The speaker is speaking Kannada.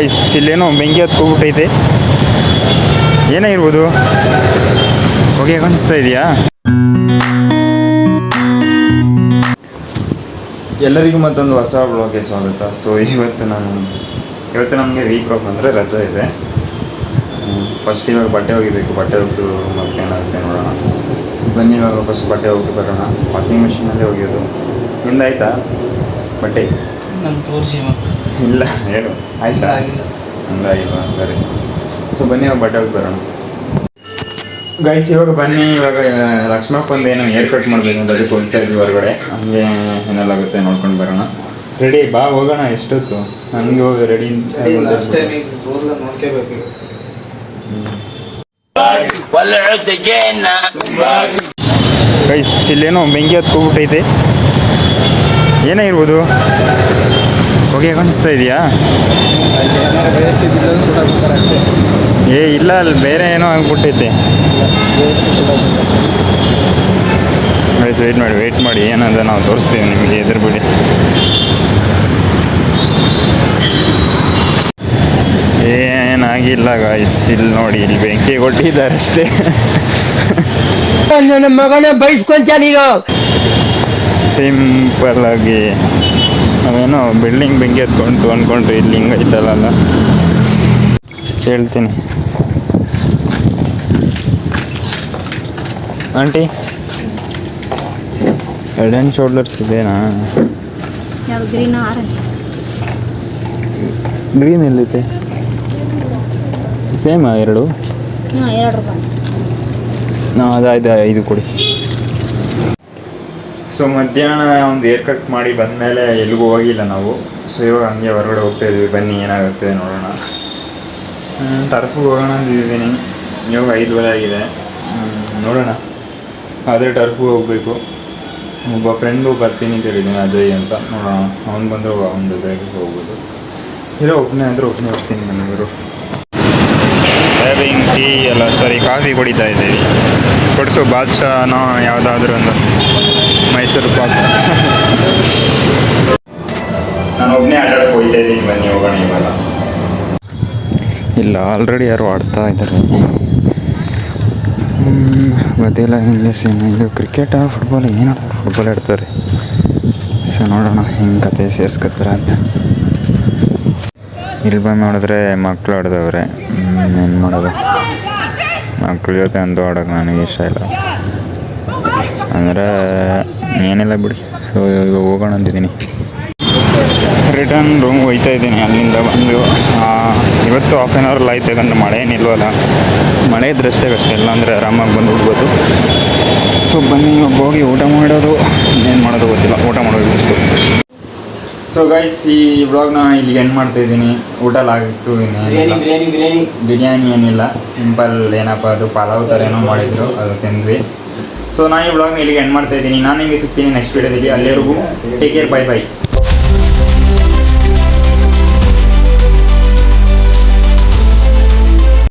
ಗೈಸ್ ಇಲ್ಲೇನೋ ಬೆಂಕಿ ಹತ್ಕೊಬಿಟ್ಟೈತೆ ಏನಾಗಿರ್ಬೋದು? ಹೊಗೆ ಕಾಣಿಸ್ತಾ ಇದೆಯಾ? ಎಲ್ಲರಿಗೂ ಮತ್ತೊಂದು ಹೊಸ ಬ್ಲಾಗ್ಗೆ ಸ್ವಾಗತ. ಸೊ ಇವತ್ತು ನಾನು ಇವತ್ತು ನಮಗೆ ವೀಕ್ ಆಫ್ ಅಂದರೆ ರಜೆ ಇದೆ. ಫಸ್ಟ್ ಇವಾಗ ಬಟ್ಟೆ ಒಗಿಬೇಕು. ಬಟ್ಟೆ ಒಗೆದು ಮತ್ತೇನಾಗುತ್ತೆ ನೋಡೋಣ. ಸೊ ಬನ್ನಿ ಇವಾಗ ಫಸ್ಟ್ ಬಟ್ಟೆ ಒಗೆದು ಬರೋಣ. ವಾಷಿಂಗ್ ಮಿಷಿನಲ್ಲೇ ಒಗೆಯೋದು. ನಿಂದಾಯ್ತಾ ಬಟ್ಟೆ? ನಾನು ತೋರಿಸಿ ಮತ್ತೆ. ಇಲ್ಲ ಹೇಳು ಆಯ್ತಾ? ಆಗಿಲ್ಲ. ಇಲ್ಲ ಸರಿ. ಸೊ ಬನ್ನಿ ಇವಾಗ ಬಟ್ಟೆ ಒಗೆದು ಬರೋಣ ಗೈಸ್ ಇವಾಗ ಬನ್ನಿ ಇವಾಗ ಲಕ್ಷ್ಮಪ್ಪಂದು ಏನು ಹೇರ್ ಕಟ್ ಮಾಡಬೇಕು ಅಂತ ಅದಕ್ಕೆ ಹೋಗ್ತಾ ಇದ್ವಿ ಹೊರಗಡೆ. ಹಂಗೆ ಏನೆಲ್ಲಾಗುತ್ತೆ ನೋಡ್ಕೊಂಡು ಬರೋಣ. ರೆಡಿ ಬಾ ಹೋಗೋಣ ಎಷ್ಟೊತ್ತು? ನನಗೆ ಹೋಗಿ ರೆಡಿ ಗೈಸ್ ಇಲ್ಲೇನೋ ಬೆಂಕಿ ಏನೇ ಏನಾಗಿರ್ಬೋದು ಹೊಗೆ ಕಾಣಿಸ್ತಾ ಇದೆಯಾ? ಏ ಇಲ್ಲ ಅಲ್ಲಿ ಬೇರೆ ಏನೋ ಆಗ್ಬಿಟ್ಟೈತೆ. ವೆಯ್ಟ್ ಮಾಡಿ ವೆಯ್ಟ್ ಮಾಡಿ ಏನಂತ ನಾವು ತೋರಿಸ್ತೀವಿ ನಿಮಗೆ ಎದುರು ಬಿಡಿ. ಏನಾಗಿಲ್ಲ ಗಾಯ್ಸ್ ಇಲ್ಲಿ ನೋಡಿ ಇಲ್ಲಿ ಬೆಂಕಿ ಕೊಟ್ಟಿದ್ದಾರೆ ಅಷ್ಟೇ. ನನ್ನ ಮಗನ ಬೈಸ್ಕೊಂತಾನೀಗ ಸಿಂಪಲ್ ಆಗಿ. ನಾವೇನೋ ಬಿಲ್ಡಿಂಗ್ ಬೆಂಕಿ ಎತ್ಕೊಂಡು ಅಂದ್ಕೊಂಡ್ರಿ ಇಲ್ಲಿ ಹಿಂಗೈತಲ್ಲ ಹೇಳ್ತೀನಿ. ಆಂಟಿ ಹೆಡ್ ಆ್ಯಂಡ್ ಶೋಲ್ಡರ್ಸ್ ಇದೇನಾ? ಗ್ರೀನ್ ಎಲ್ಲೈತೆ ಸೇಮಾ ಎರಡು? ಹಾಂ ಎರಡು ರೂಪಾಯಿ. ನಾ ಅದಾಯ್ತು ಐದು ಕೊಡಿ. ಸೊ ಮಧ್ಯಾಹ್ನ ಒಂದು ಏರ್ ಕಟ್ ಮಾಡಿ ಬಂದಮೇಲೆ ಎಲ್ಲಿಗೂ ಹೋಗಿಲ್ಲ ನಾವು. ಸೊ ಇವಾಗ ಹಂಗೆ ಹೊರಗಡೆ ಹೋಗ್ತಾ ಇದ್ವಿ. ಬನ್ನಿ, ಏನಾಗುತ್ತೆ ನೋಡೋಣ. ಟರ್ಫಿಗೆ ಹೋಗೋಣ ಅಂದಿದ್ದೀನಿ ಇವಾಗ ಐದುವರೆ ಆಗಿದೆ. ನೋಡೋಣ. ಆದರೆ ಟರ್ಫಿಗೆ ಹೋಗಬೇಕು. ಒಬ್ಬ ಫ್ರೆಂಡು ಬರ್ತೀನಿ ಅಂತ ಹೇಳಿದ್ದೀನಿ ಅಜಯ್ ಅಂತ. ನೋಡೋಣ. ಅವ್ನು ಬಂದರೆ ಅವ್ನ ಜೊತೆಗೆ ಹೋಗ್ಬೋದು. ಇಲ್ಲ ಒಬ್ಬನೇ ಅಂದರೆ ಒಬ್ಬನೇ ಹೋಗ್ತೀನಿ ನನಗರು ಹ್ಯಾವಿಂಗ್ ಟೀ ಎಲ್ಲ ಸಾರಿ ಕಾಫಿ ಕುಡಿತಾ ಇದ್ದೀವಿ. ಕೊಡಿಸು ಬಾದ್ಶಾನೋ ಯಾವುದಾದ್ರೂ ಒಂದು ಮೈಸೂರು ಪಾಕ್. ನಾನು ಒಬ್ಬನೇ ಆಟಾಡಕ್ಕೆ ಹೋಗ್ತಾ ಇದ್ದೀನಿ, ಬನ್ನಿ, ಹೋಗೋಣ ಇವಾಗ. ಇಲ್ಲ ಆಲ್ರೆಡಿ ಯಾರು ಆಡ್ತಾ ಇದ್ದಾರೆ. ಗೊತ್ತಿಲ್ಲ ಇಂಗ್ಲೀಷ್ ಏನು ಇದು ಕ್ರಿಕೆಟ ಫುಟ್ಬಾಲ್ ಏನು ಆಡ್ತಾರೆ? ಫುಟ್ಬಾಲ್ ಆಡ್ತಾರೆ. ಸೊ ನೋಡೋಣ, ಹೆಂಗೆ ಕತೆ ಸೇರಿಸ್ಕೊತಾರೆ ಅಂತ. ಇಲ್ಲಿ ಬಂದು ನೋಡಿದ್ರೆ ಮಕ್ಕಳು ಆಡ್ದವ್ರೆ. ಏನು ಮಾಡೋದು? ಮಕ್ಕಳ ಜೊತೆ ಅಂತೂ ಆಡೋಕೆ ನನಗೆ ಇಷ್ಟ ಇಲ್ಲ. ಅಂದರೆ, ಏನಿಲ್ಲ ಬಿಡಿ. ಸೊ ಇವಾಗ ಹೋಗೋಣ ಅಂತಿದ್ದೀನಿ. ರಿಟರ್ನ್ ರೂಮ್ ಹೋಯ್ತಾ ಇದ್ದೀನಿ. ಅಲ್ಲಿಂದ ಬಂದು ಇವತ್ತು ಹಾಫ್ ಆನ್ ಅವರ್ ಆಯ್ತು ಯಾಕಂದ್ರೆ ಮಳೆ ಏನಿಲ್ವಲ್ಲ? ಮಳೆ ಇದ್ರಷ್ಟೇ ಕಷ್ಟ. ಇಲ್ಲ ಅಂದರೆ ಆರಾಮಾಗಿ ಬಂದು ಬಿಡ್ಬೋದು ಸೊ ಬನ್ನಿ ಹೋಗಿ ಊಟ ಮಾಡೋದು ಏನು ಮಾಡೋದು ಗೊತ್ತಿಲ್ಲ. ಊಟ ಮಾಡೋದು ಅಷ್ಟು ಸೊ ಗೈಸ್ ಈ ಬ್ಲಾಗ್ನ ಇಲ್ಲಿಗೆ ಎಂಡ್ ಮಾಡ್ತಾ ಇದ್ದೀನಿ. ಊಟ ಆಗಿತ್ತು ಇನ್ನೇನಿಲ್ಲ. ಬಿರಿಯಾನಿ ಬಿರಿಯಾನಿ ಬಿರಿಯಾನಿ ಏನಿಲ್ಲ. ಸಿಂಪಲ್ ಏನಪ್ಪ ಅದು ಪಲಾವ್ ಥರ ಏನೋ ಮಾಡಿದ್ರು ಅದು ತಿಂದ್ವಿ. ಸೊ ನಾನು ಈ ಬ್ಲಾಗ್ನ ಇಲ್ಲಿಗೆ ಎಂಡ್ ಮಾಡ್ತಾ ಇದ್ದೀನಿ. ನಾನು ನಿಮಗೆ ಸಿಗ್ತೀನಿ ನೆಕ್ಸ್ಟ್ ವೀಡಿಯೋದಲ್ಲಿ ಅಲ್ಲಿವರೆಗೂ ಟೇಕ್ ಕೇರ್ ಬೈ ಬೈ